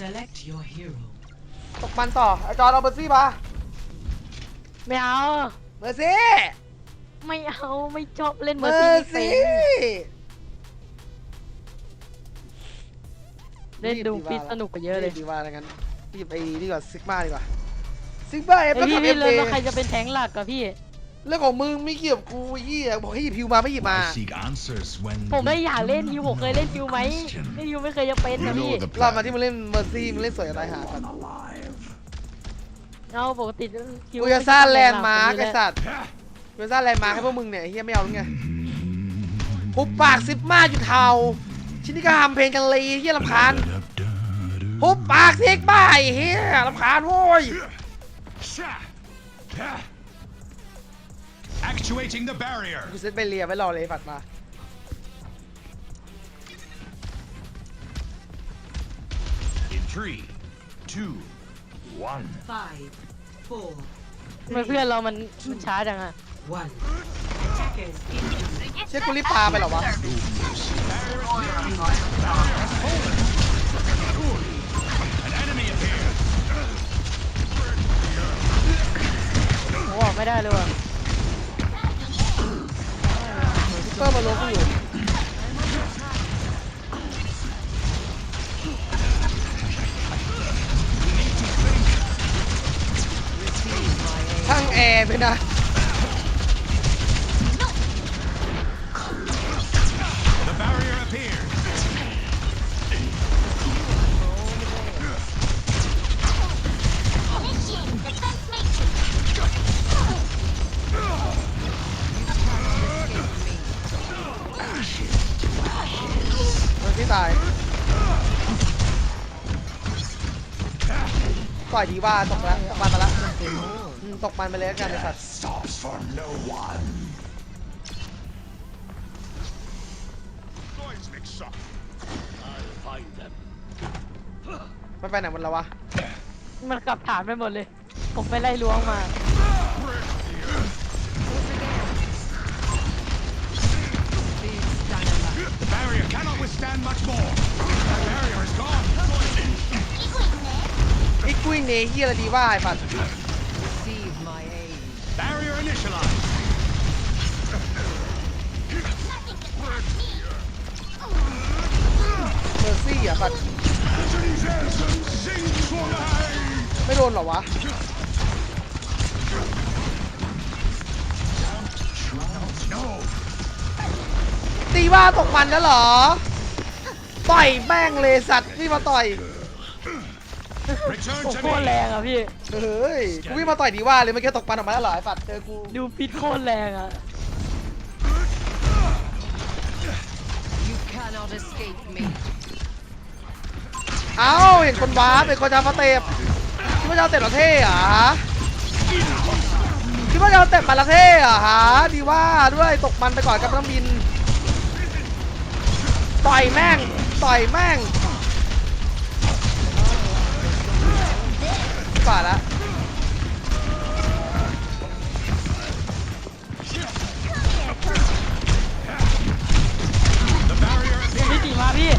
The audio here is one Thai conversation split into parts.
Select your hero. ตกมันต่อไอจอนเอาเบอร์ซี่มาไม่เอา เบอร์ซี่ไม่เอาไม่ชอบเล่นเบเมออร์ซี่ร์ไม่เป็ซี่นเล่นดูฟิตสนุกกว่าเยอะเลยดีว่าอะไรงั้นรีบไปดีกว่าซิกมาดีกว่าซิกมาเอฟไอแล้วพี่กับเอพี่ฟเล่นเอแล้วใครจะเป็นแทงค์หลักกับพี่ เรื่องของมึงไม่เกี่ยวกับกูไอ้เหี้ยบอกให้หยิบพิวมาไม่หยิบมา I seek answers when ผมไม่ you อยากเล่นฮิวผมเคยเล่นฮิวไหมเล่นฮิวไม่เคยจะเป็นนะพี่ know the รอบมา plan. ที่มึงเล่นเบอร์ซี่มึงเล่นสวยจะตายหากัน alive. เอาปกติฮิวกูจะสร้างแลนด์มาร์กไอ้ไอ้สัตว์กูจะสร้างแลนด์มาร์กให้พวกมึงเนี่ยไอ้เฮียไม่เอาหรือไงปุบปากซิปมาจุดเทาชิ้นนี้ก็ทำเพลงกันเลยไอ้เฮียลำคาญปุบปากซิกมาไอ้เฮียลำคาญโว้ย Actuating the barrier. กูเซตไปเรียไว้รอเลยไอ้ฝัดมา In three, two, one. Five, four, ทำไมเพื่อนเรามันมันช้าจังอะ one. Attackers incoming. เชื่อกูรีบปาไปเหรอวะ An enemy appeared. โอ้ออกไม่ได้เลยว่ะ เพิ่มมาลงกูอยู่ช่างแอร์ไปนะ ล่อยดีว่าตกแล้วตกมันมาแล้วตกมันไปเลยกันไอ้สัตว์มันไปไหนหมดแล้ววะ มันกลับฐานไปหมดเลย ผมไปไล่ล้วงมา อีกกุ้ยเนเฮียอะไรดีว่าไอ้ปัดเมอร์ซี่อะปัดไม่โดนหรอวะตีว่าตกมันแล้วเหรอ ต่อยแม่งเลยสัตว์นี่มาต่อย โอ้ to โคตรแร me. งอะพี่ เฮ้ย กูวิ่งมาต่อยดีว่าเลยเมื่อกี้ตกมันออกมาแล้วเหรอไอ้ปัดเจอกูดูพิษโคตรแรงอะ You cannot escape me. เอ้าเห็นคนว้าร์ปเป็นคนจะมาเตะคิดว่าจะเอาเตะประเทศเหรอฮะคิดว่าจะเอาเตะมาละเทศเหรอฮะดีว่าด้วยตกมันไปก่อนกับน้ำบิน ต่อยแม่ง ต่อยแม่ง ป่าละ The barrier พี่ตีมาพี่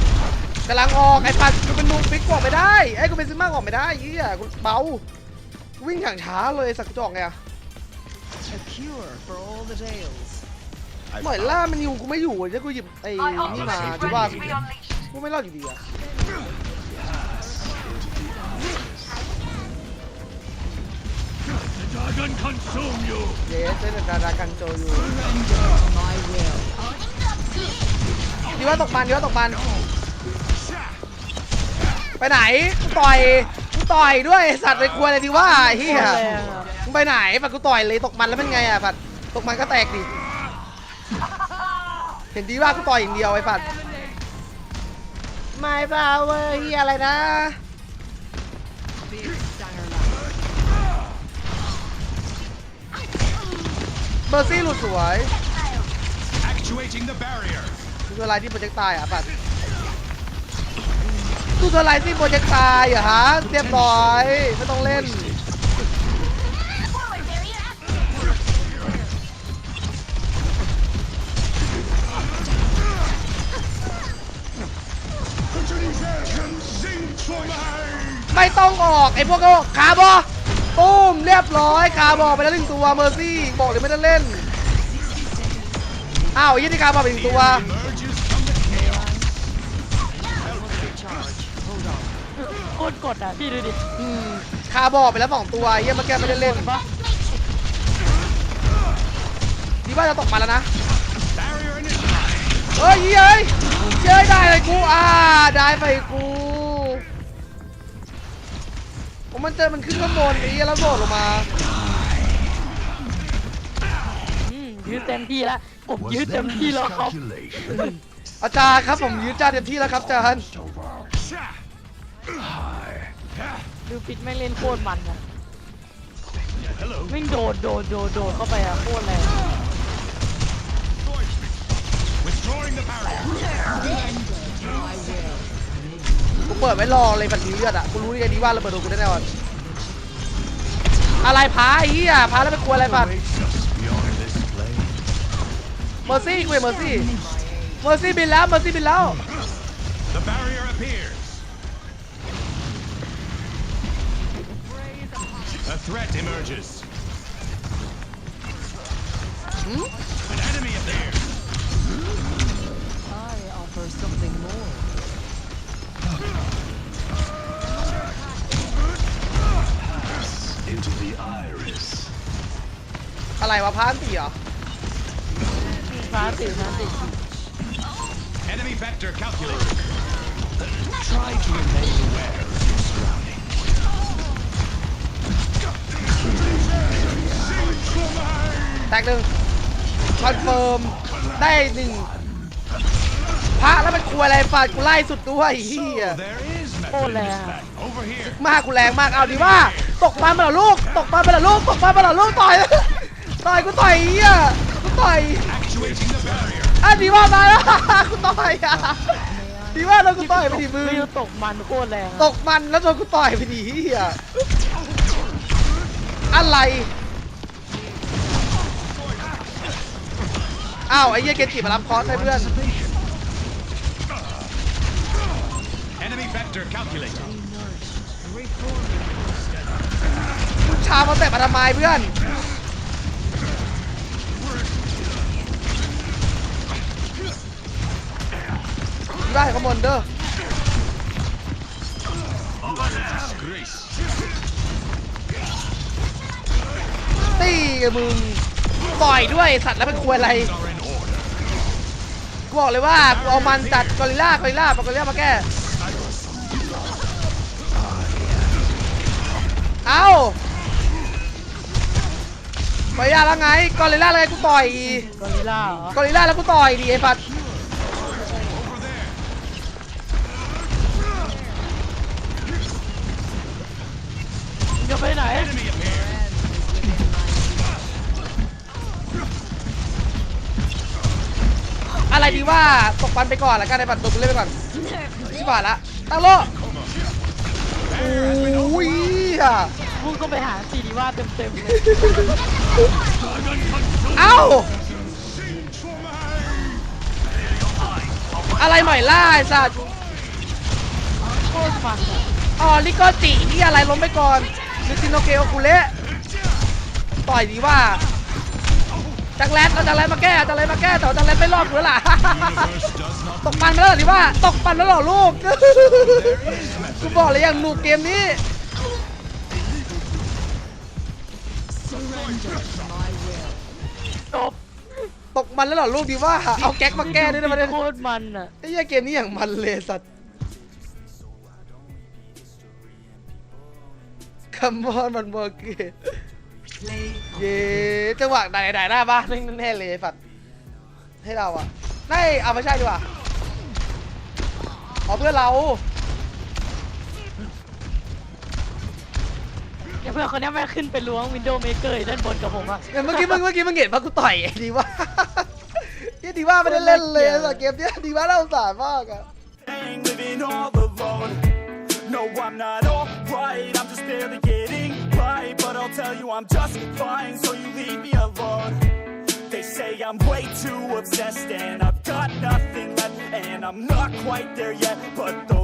กำลังออกไอ้ปัดกูเป็นนูฟิกออกไม่ได้ไอ้กูเป็นซิมากออกไม่ได้เฮียกูเบากูวิ่งอย่างช้าเลยสักกูจะออกไงอะ A cure for all the tales. หน่อยล่ามันอยู่กูไม่อยู่จะกูหยิบไอ้นี่มาดีว่ากูไม่รอดอยู่ดีอะ เย้เจ๊ดารากันโจอยู่ My will. ดีว่าตกมันดีว่าตกมันไปไหนกูต่อยกูต่อยด้วยสัตว์ไปกลัวเลยดีว่าเฮียมึงไปไหนปัดกูต่อยเลยตกมันแล้วเป็นไงอะปัดตกมันก็แตกดิเห็นดีว่ากูต่อยอย่างเดียวไอ้ปัดไม่เปล่าเว้ยเฮียอะไรนะ เบอร์ซี่หลุดสวย Actuating the barrier. ดูตัวลายที่โปรเจกต์ตายอะปัดดูตัวลายที่โปรเจกต์ตายเหรอะฮะเรียบร้อยไม่ต้องเล่น Sing for mine. ไม่ต้องออกไอ้พวกก็ขาบอตุ้มเรียบร้อยขาบอไปแล้วหนึ่งตัวเมอร์ซี่ บอกเลยไม่ได้เล่น อ้าวไอ้ยี่นี่ขาบอไปหนึ่งตัว โคตรกดอะพี่ดูดิอืมคาบอไปแล้วสองตัวไอ้เหี้ยเมื่อกี้ไม่ได้เล่นปะดีว่าจะตกมาแล้วนะ Barrier initiated. เฮ้ยเฮ้ยเย้ยได้เลยกูอ่าได้ไปกูผมมันเจอมันขึ้นข้างบนไอ้เหี้ยแล้วโดดลงมา ยืดเต็มที่แล้วผมยืดเต็มที่แล้วครับอาจารย์ครับผมยืดจ้าเต็มที่แล้วครับอาจารย์ Sha. ดูปิดแม่งเล่นโคตรมันอะ Hello. วิ่งโดดโดดโดดโดดเข้าไปอะโคตรแรง Withdrawing the barrier. กูเปิดไว้รอเลยบัตรมีเลือดอะกูรู้ยังไงดีว่าระเบิดโดนกูแน่นอนอะไรพาไอ้เหี้ยพาแล้วไปกลัวอะไรบัต เมอร์ซี่กูเห็นเมอร์ซี่เมอร์ซี่บินแล้วเมอร์ซี่บินแล้ว The barrier appears. A threat emerges. Hmm? An enemy appears. I offer something more. Into the iris. อะไรวะพานตีเหรอ ฟ้าติดฟ้าติด Enemy vector calculated. Try to remain aware of your surroundings. แตกหนึ่งคอนเฟิร์มได้หนึ่งพระแล้วเป็นครัวอะไรฟาดกูไล่สุดด้วยเฮีย There is Oh, method in this Lea. back. Over here. มากกูแรงมากเอาดีว่า ตกปลาไปเหรอลูก ตกปลาไปเหรอลูก ตกปลาไปเหรอลูกต่อย ต่อยกูต่อยเฮียกูต่อย Actuating the barrier. อะดีว่าตายแล้วกูต่อยอะดีว่าโดนกูต่อยไปดิมือวิวตกมันโคตรแรงตอะกมันแล้วโดนกูต่อยไปดิเฮียอะไรอ้าวไอ้เหี้ยเกจิมารับคอร์สให้เพื่อน Enemy vector calculated. มึงชามาแต่มาทำไมเพื่อน ได้ขางบวนเด้อตีกับมึงต่อยด้วยสัตว์แล้วเป็นควยอะไรกูบอกเลยว่ากูเอามันจัดกอริล่ากอริล่าปากอริล่ามาแก้เอากอริล่าแล้วไงกอริล่าแล้วไงกูต่อยกอริล่าเหรอกอริล่าแล้วกูต่อยดิไอ้ฟัด ดีว่าตกปันไปก่อนละกันไอ้ฟัดตัวกูเล่นไปก่อนชิบหายละตั้งโลโอ้ยอะพุ่งก็ไปหาซีดีว่าเต็มเต็มๆเลยเอ้าอะไรใหม่ล่าไอ้สัตว์โคตรมันอะอ๋อลิโกจิที่อะไรล้มไปก่อนนิซินโนเกโอคุเละต่อยดีว่า จักรแลนเอาจักรแลนมาแก้เอาจักรแลนมาแก้แต่ว่าจักรแลนไม่รอดกูแล้วล่ะ Universe does not ตกปันไปแล้วเหรอดีว่าตกปันแล้วเหรอลูก กูบอกเลยอย่างหนูเกมนี้ จบตกมันแล้วเหรอลูกดีว่า เอาแก๊กมาแก้ด้วยนะประเด็นโคตรมันอะ ไอ้เหี้ยเกมนี้อย่างมันเลยสัตว์คัมบอนมันเบอร์เกตเย้ จังหวะไหนไหนหน้าบ้านแม่งแน่เลยสัตว์ให้เราอะไม่เอาไม่ใช่ดีกว่าเอาเพื่อนเราเดี๋ยวเพื่อนคนนี้แม่งขึ้นไปล้วงวินโดว์เมเกอร์ด้านบนกับผมอะเมื่อกี้มึงเมื่อกี้มึงเห็นปะกูต่อยไอ้ดีว่ายี่ดีว่าไม่ได้เล่นเลยสัตว์เกมเนี้ยดีว่าน่าสงสารมากอะ Ain't living all alone. No, I'm not alright. I'm just barely getting But I'll tell you, I'm just fine. So you leave me alone. They say I'm way too obsessed, and I've got nothing left. And I'm not quite there yet. But those